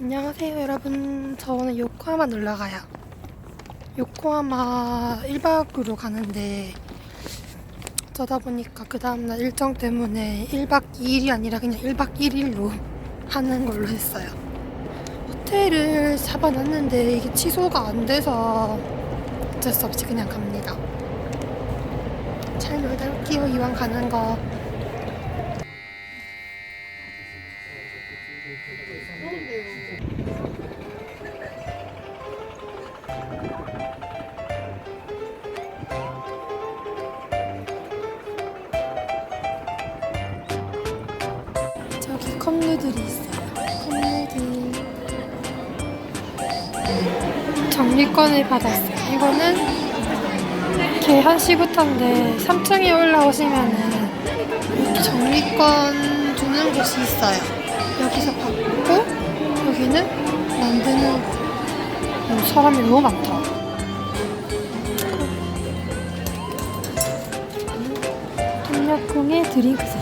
안녕하세요, 여러분. 저 오늘 요코하마 놀러 가요. 요코하마 1박으로 가는데, 저다 보니까 그 다음날 일정 때문에 1박 2일이 아니라 그냥 1박 1일로 하는 걸로 했어요. 호텔을 잡아놨는데 이게 취소가 안 돼서 어쩔 수 없이 그냥 갑니다. 잘 놀다 올게요, 이왕 가는 거. 정리권을 받았어요. 이거는 이렇게 1시부터인데 3층에 올라오시면은 정리권 주는 곳이 있어요. 여기서 받고 여기는 만드는 어, 사람이 너무 많다. 동력콩의 드링크 세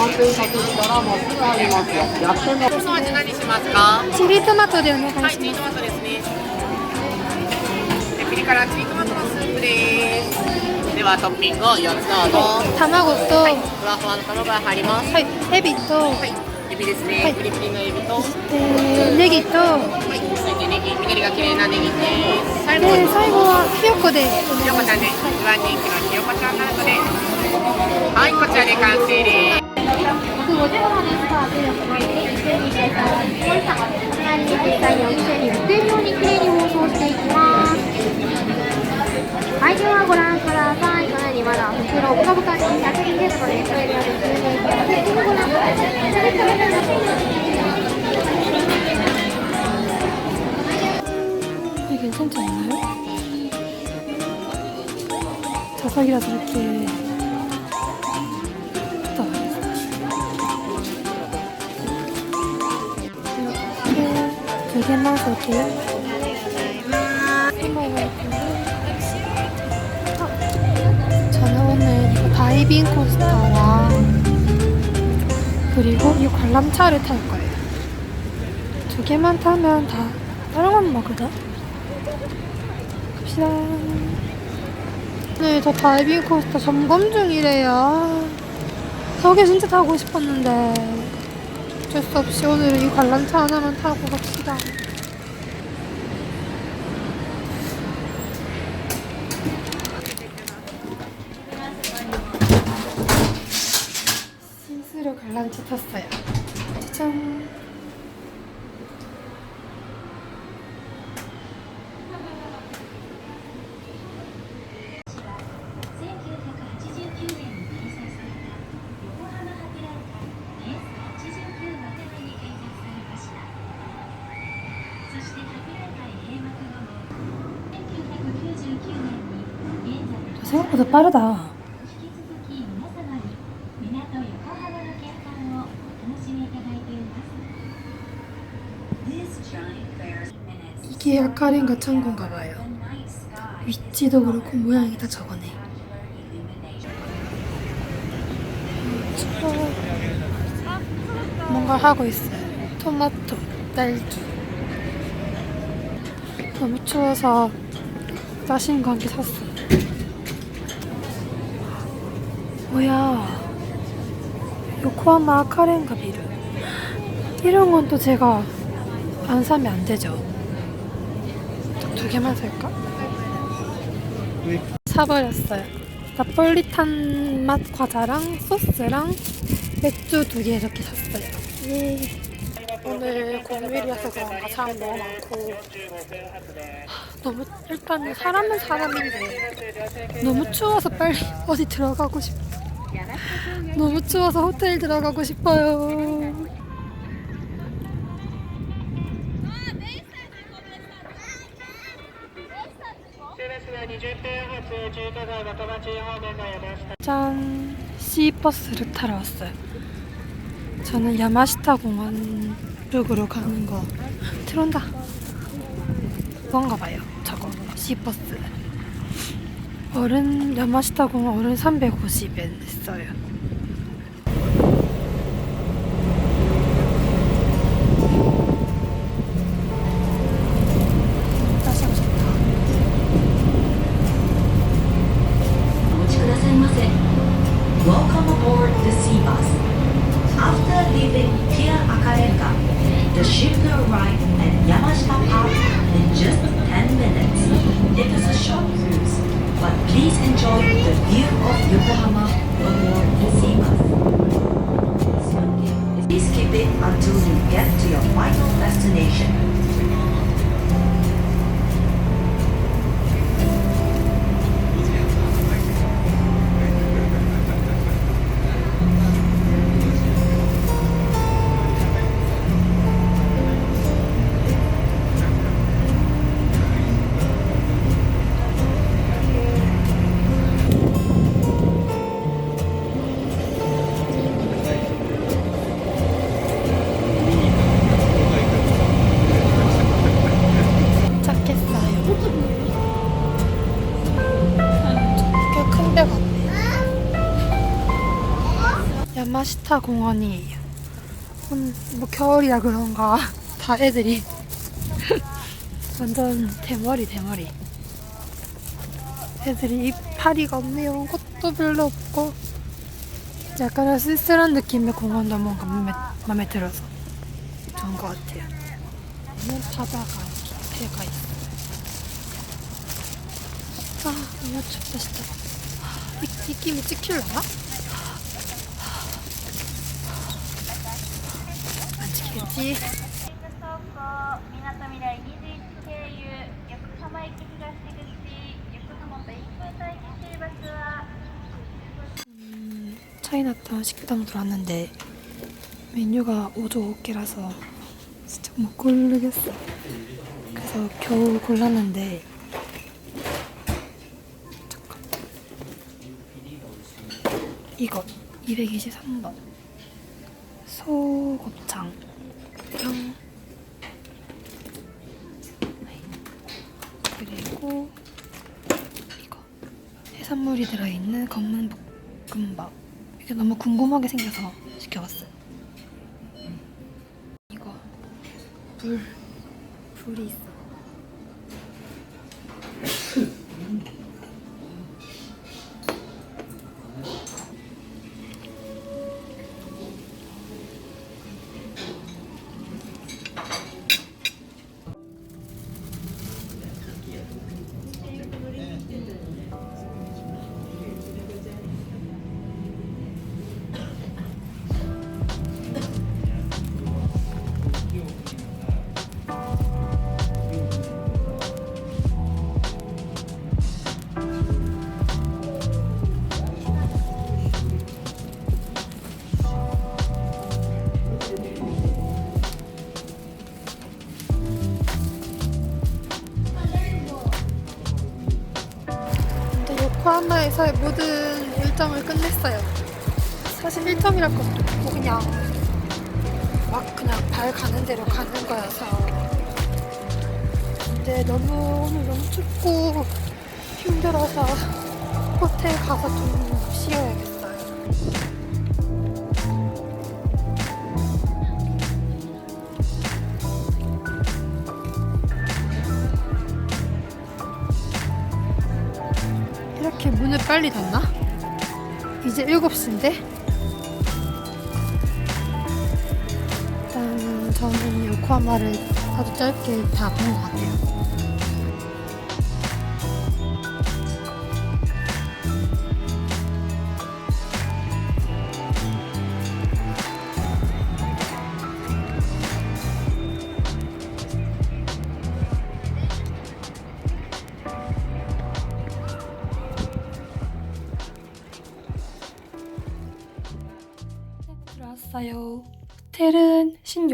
まってる先からもうすぐありますよやってみますお味何しますかチリトマトでお願いします。はいチリトマトですね。でピリ辛チリトマトのスープです。ではトッピングを4つどうぞ。卵と、はい、ふわふわの卵が入ります。はい。エビと、はい。ですね、はい、ピリピリのエビと、えー、ネギと、はい、ネギ。緑が綺麗なネギです。最後。で最後はひよこで。ひよこちゃんね、はい、一番人気のひよこちゃんなので。はいこちらで完成です。150号のスタートを巻いて2023年本様ちなみに実際にお店に売っているようにきれいに包装していきますはいではご覧くださいこのようにまだ袋ブカブカに100均ですのでそれではですねぜひご覧ください 이게 괜찮지 않나요? 자석이라서 이렇게 먹어볼게요. 저는 오늘 다이빙 코스터랑 그리고 이 관람차를 탈 거예요. 두 개만 타면 다 다른 건 먹거든? 갑시다. 네, 저 다이빙 코스터 점검 중이래요. 저게 진짜 타고 싶었는데 어쩔 수 없이 오늘은 이 관람차 하나만 타고 갑시다. 신스로 관람차 탔어요. 짜 생각보다 빠르다. 이게 아카린가 창고인가 봐요. 위치도 그렇고 모양이 다 저거네. 뭔가 하고 있어요. 토마토, 딸기. 너무 추워서 짜신감이 샀어요. 뭐야? 요코하마 아카렌가 비ル. 이런 건 또 제가 안 사면 안 되죠. 두 개만 살까? 사버렸어요. 나폴리탄 맛 과자랑 소스랑 맥주 두 개 이렇게 샀어요. 예. 오늘 공휴일이어서 그런가 사람 너무 많고 하, 너무 일단은 사람은 사람인데 너무 추워서 빨리 어디 들어가고 싶어. 너무 추워서 호텔 들어가고 싶어요. 짠! C버스를 타러 왔어요. 저는 야마시타 공원 쪽으로 가는 거 들어온다. 그건가 봐요. 저거 C버스. 어른 야마시타 공원 어른 350엔 했어요. 야마시타 공원이에요. 음, 뭐 겨울이라 그런가 다 애들이 완전 대머리 대머리. 애들이 이파리가 없네요. 꽃도 별로 없고 약간 쓸쓸한 느낌의 공원도 뭔가 맘에, 맘에 들어서 좋은 것 같아요. 너무 바다가 깊이가 있어요. 아, 너무 춥다, 진짜. 이, 입김이 찍힐라나? ているバスは 차이나타운 식당 들어왔는데 메뉴가 5조 5개라서 진짜 못 고르겠어. 그래서 겨우 골랐는데 잠깐 이거 223번 소곱창 랑 그리고 이거 해산물이 들어있는 검은 볶음밥 이게 너무 궁금하게 생겨서 시켜봤어요. 이거 불 불이 있어. 요코하마에서의 모든 일정을 끝냈어요. 사실 일정이랄 것도 없고 그냥 막 그냥 발 가는 대로 가는 거여서 근데 너무 오늘 너무 춥고 힘들어서 호텔 가서 좀 쉬어야겠어요. 빨리 닫나? 이제 7시인데? 일단 저는 요코하마를 아주 짧게 다 본 것 같아요.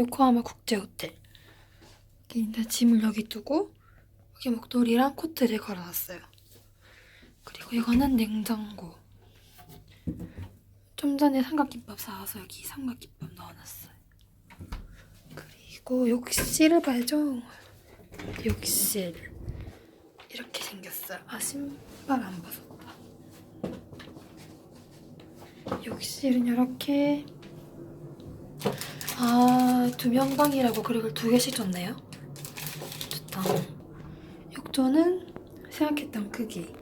요코하마 국제호텔. 이제 짐을 여기 두고 여기 목도리랑 코트를 걸어놨어요. 그리고 이거는 냉장고. 좀 전에 삼각김밥 사와서 여기 삼각김밥 넣어놨어요. 그리고 욕실을 봐야죠. 욕실. 이렇게 생겼어요. 아 신발 안 벗었다. 욕실은 이렇게 아, 두 명방이라고 그릇을 두 개씩 줬네요. 좋다. 욕조는 생각했던 크기.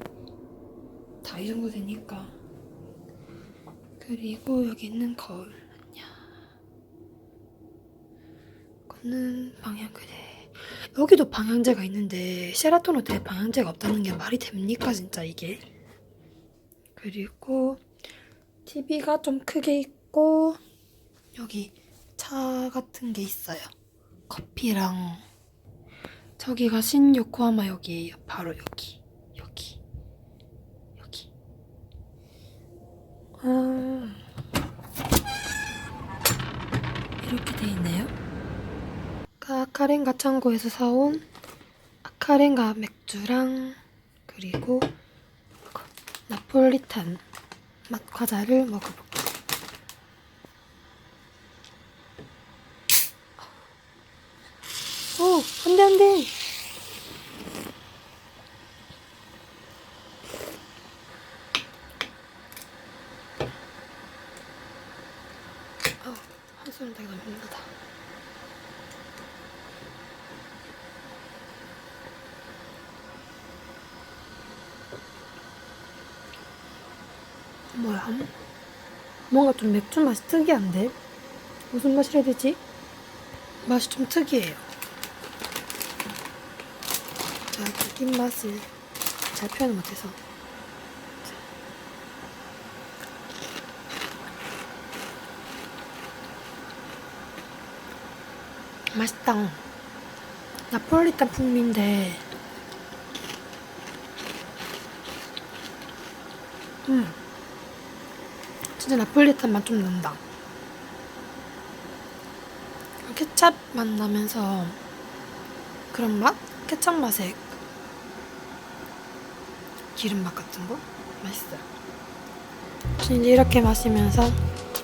다 이 정도 되니까. 그리고 여기 있는 거울. 야. 이거는 방향 그래. 여기도 방향제가 있는데 셰라톤 호텔에 방향제가 없다는 게 말이 됩니까 진짜 이게? 그리고 TV가 좀 크게 있고 여기 차 같은 게 있어요. 커피랑 저기가 신요코하마 역이에요. 바로 여기, 여기, 여기. 아 이렇게 돼 있네요. 아카렌가 창고에서 사온 아카렌가 맥주랑 그리고 나폴리탄 맛 과자를 먹어볼게요. 오, 안 돼, 안 돼. 어, 한숨 내가 힘들다. 뭐야? 뭔가 좀 맥주 맛이 특이한데? 무슨 맛이라 해야 되지? 맛이 좀 특이해요. 제가 느낀 맛을 잘 표현을 못해서. 맛있다. 나폴리탄 풍미인데, 음, 진짜 나폴리탄 맛 좀 난다. 케찹 맛 나면서 그런 맛? 케찹 맛에 기름 맛 같은 거? 맛있어요. 이제 이렇게 마시면서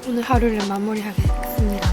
오늘 하루를 마무리하겠습니다.